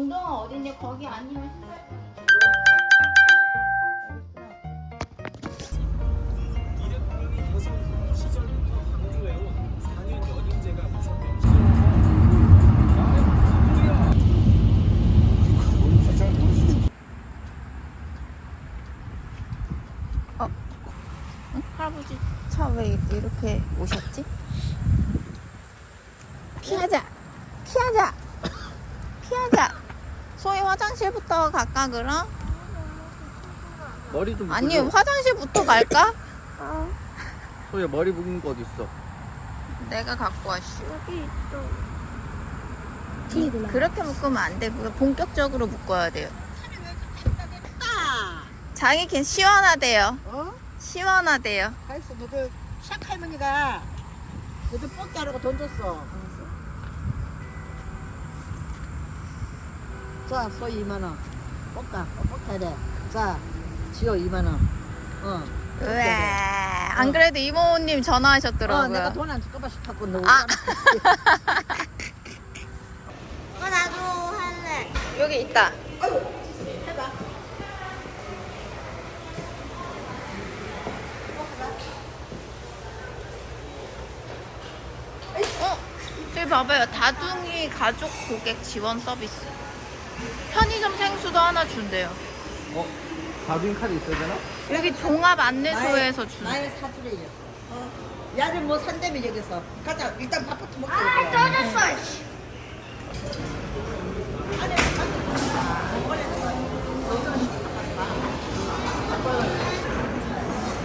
운동화 어딨니? 거기 아니면 신발. 이 대통령이 대선 후보 시절부터 강조해온 4년 연임제가 무섭게 할아버지 차 왜 이렇게 오셨지? 500m 각각으로? 머리 좀 아니 화장실부터 갈까? 어, 소야 머리 묶는 거 어디 있어? 내가 갖고 왔슈 여기 있어. 응, 그렇게 묶으면 안 돼. 그거 본격적으로 묶어야 돼요. 장이 긴 시원하대요. 어? 시원하대요. 가있어 너도 샥 할머니가 너도 뻑자르고 돈 줬어. 자 소희 2만원 뽑까 어, 뽑아야 돼 자 지호 2만원 어. 왜? 안 그래도 이모님 전화하셨더라고요. 어, 내가 돈 안 줄까봐 싶었고 너 아. 어, 나도 할래. 여기 있다. 어? 저기 봐봐요. 다둥이 가족 고객 지원 서비스. 편의점 생수도 하나 준대요. 어? 가빈 카드 있어야 되나? 여기 종합 안내소에서 주는. 나의 사주래요 어. 야를 뭐 산다며 여기서 가자 일단 밥부터 먹자 아, 떨어졌어. 씨.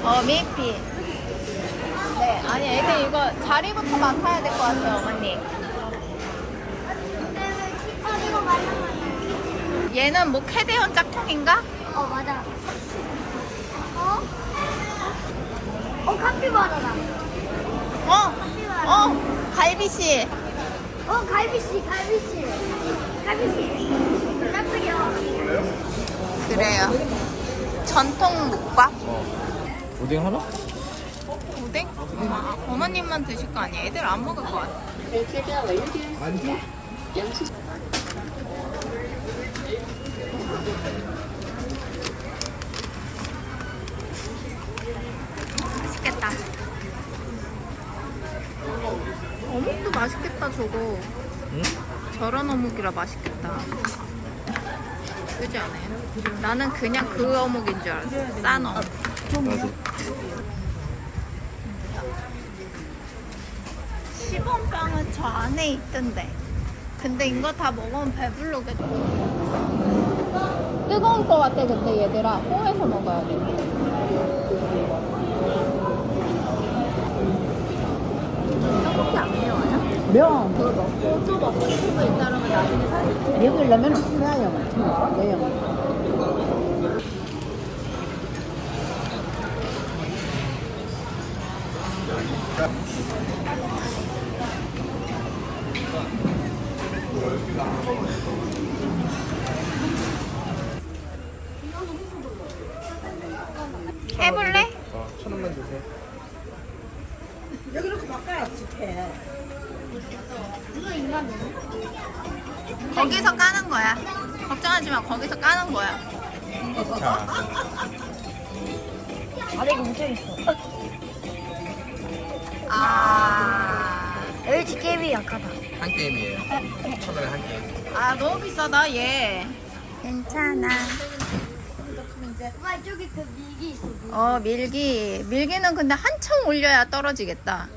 어, 미피. 네, 아니, 애들 이거 자리부터 맡아야 될 것 같아요, 어머니. 어, 이거 맞아, 맞아. 얘는 뭐 캐대현 짝퉁인가? 어, 맞아. 어? 어, 카피바라다. 어, 어, 갈비씨. 어, 갈비씨, 갈비씨. 갈비씨. 깜짝이야. 그래요. 전통 묵밥? 오뎅 하나? 오뎅? 아, 어머님만 드실 거 아니에요? 애들 안 먹을 것 같아. 안주? 맛있겠다. 어묵도 맛있겠다, 저거. 응? 저런 어묵이라 맛있겠다. 그지 않아요? 나는 그냥 그 어묵인 줄 알았어. 싼 어묵. 나도 10원 빵은 저 안에 있던데. 근데 이거 다 먹으면 배불러겠다. 뜨거울 것 같아, 근데 얘들아. 호에서 먹어야 돼. 떡볶이 안 매워요? 명 그거 먹고 또 먹고 싶은 거 있다면 나중에 사줄게. 여기려면 후라이야 내 해볼래? 어, 천 원만 주세요 여기 바꿔 거기서 까는 거야. 걱정하지 마. 거기서 까는 거야. 자 아래가 뭉쳐있어. 아. LG 게임이 약하다. 한 게임이에요 천 원에 한 게임 아, 너무 비싸다, 얘. 괜찮아. 엄마, 저기 그 밀기 있어. 밀기. 어, 밀기. 밀기는 근데 한참 올려야 떨어지겠다.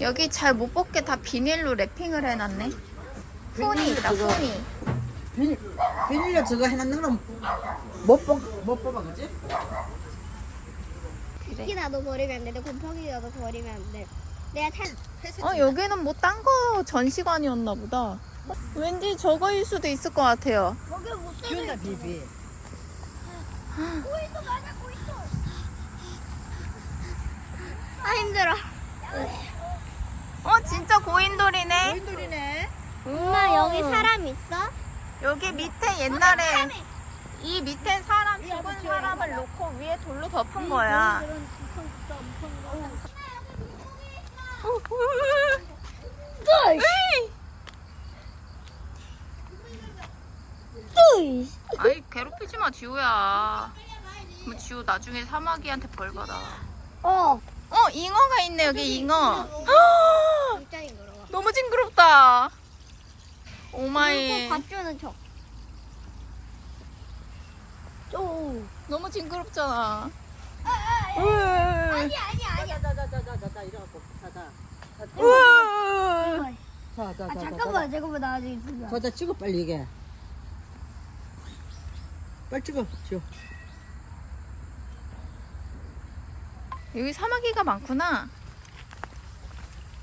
여기 잘 못 벗게 다 비닐로 랩핑을 해놨네. 있다, 그거. 폰이. 비닐, 비닐로 저거 해놨는 건 못, 뽑, 못 뽑아 그지? 특히 나도 버리면 안 돼. 내 곰팡이 나도 버리면 안 돼. 내가 탈. 어, 여기는 뭐 딴 거 전시관이었나 보다. 왠지 저거일 수도 있을 것 같아요. 거기 못 비운다 비비 고인도 맞아, 고인도. 아, 힘들어. 어, 진짜 고인돌이네. 보인돌이네 엄마, 여기 사람 있어? 여기 밑에 옛날에 이 밑에 사람 죽은 사람을 놓고 위에 돌로 덮은 거야. 또! 으이! 아이 괴롭히지 마 지우야. 뭐 지우 나중에 사마귀한테 벌 받아. 어. 어 잉어가 있네 여기 잉어. 너무 징그럽다. 오마이. 척. 오. 너무 징그럽잖아. 아 니 아니 아니. 자자자자자자 이래갖고 자자. 자자자. 아 잠깐만 잠깐만 나 아직 있어. 자자 찍어 빨리 이게. 빨리 찍어 지호. 여기 사마귀가 많구나.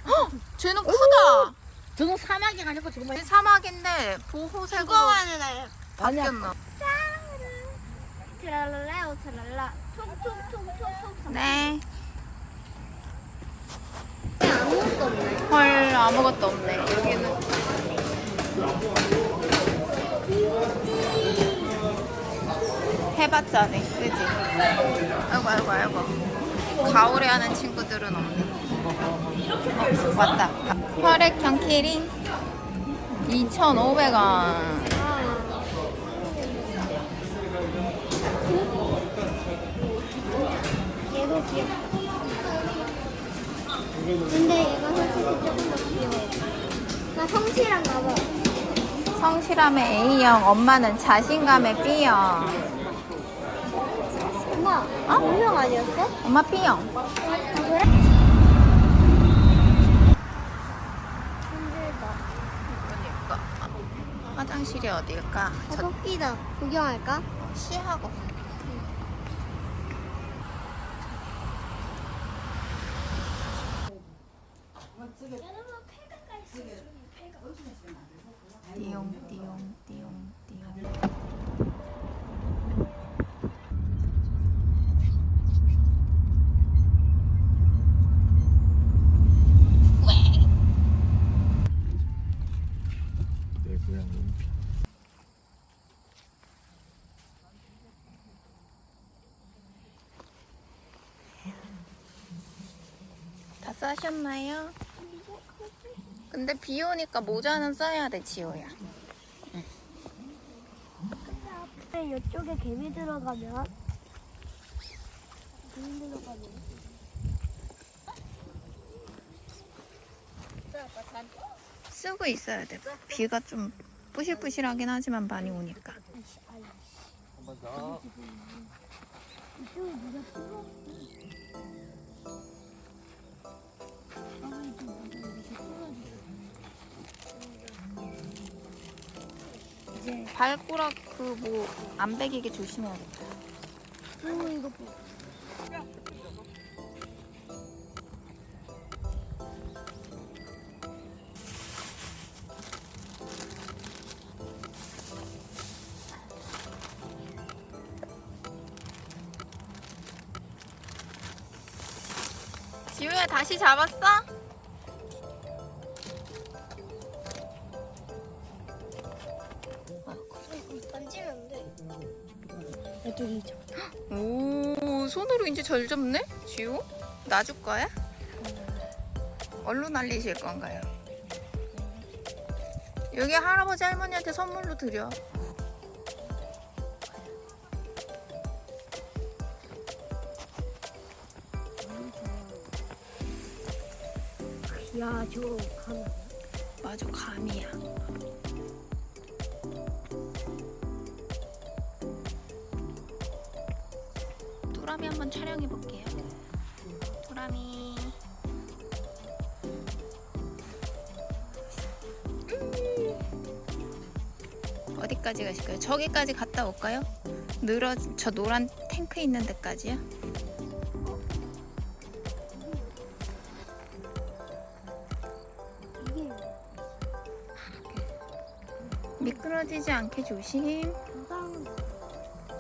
헉! 쟤는 크다. 저건 사막이 아니고 지금 쟤 사막인데 보호색으로 죽어가는 애. 바뀌었나? 오트랄라 퉁퉁퉁퉁퉁. 네. 아무것도 없네. 헐 아무것도 없네. 여기는 해봤자네, 그지? 아이고 아이고 아이고. 가오래 하는 친구들은 없네. 어, 왔다. 혈액형 키링 2,500원. 근데 얘가 솔직히 조금 더 귀여워. 나 성실한가 봐. 성실함의 A형, 엄마는 자신감의 B형. 엄마, 어? 본명 아니었어? 엄마 B형. 아, 그래? 힘들다. 그러니까 화장실이 어딜까? 아, 저 토끼다. 구경할까? 시하고. 띠용 띠용 띠용 띠용. 다 싸셨나요? 근데 비 오니까 모자는 써야 돼, 지호야. 이쪽에 개미 들어가면 개미 들어가면 쓰고 있어야 돼. 비가 좀 뿌실뿌실하긴 하지만 많이 오니까. 한번 더. 이쪽에 누가 쓰고 발꼬락 그뭐안 베기게 조심해야겠다. 그리고 이거 봐. 지호야 다시 잡았어? 돼. 이쪽이 죠오 손으로 이제 절 잡네? 지호? 놔줄 거야? 얼로 날리실 건가요? 여기 할아버지 할머니한테 선물로 드려. 야, 저거 감. 맞아 감이야. 또라미 한번 촬영해 볼게요. 또라미. 음. 어디까지 가실까요? 저기까지 갔다 올까요? 늘어 저 노란 탱크 있는 데까지요? 미끄러지지 않게 조심.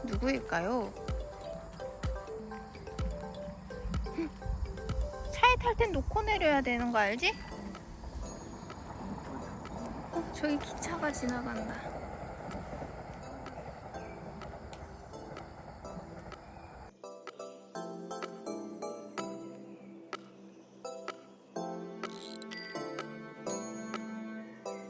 누구일까요? 놓고 내려야 되는 거 알지? 어, 저기 기차가 지나간다.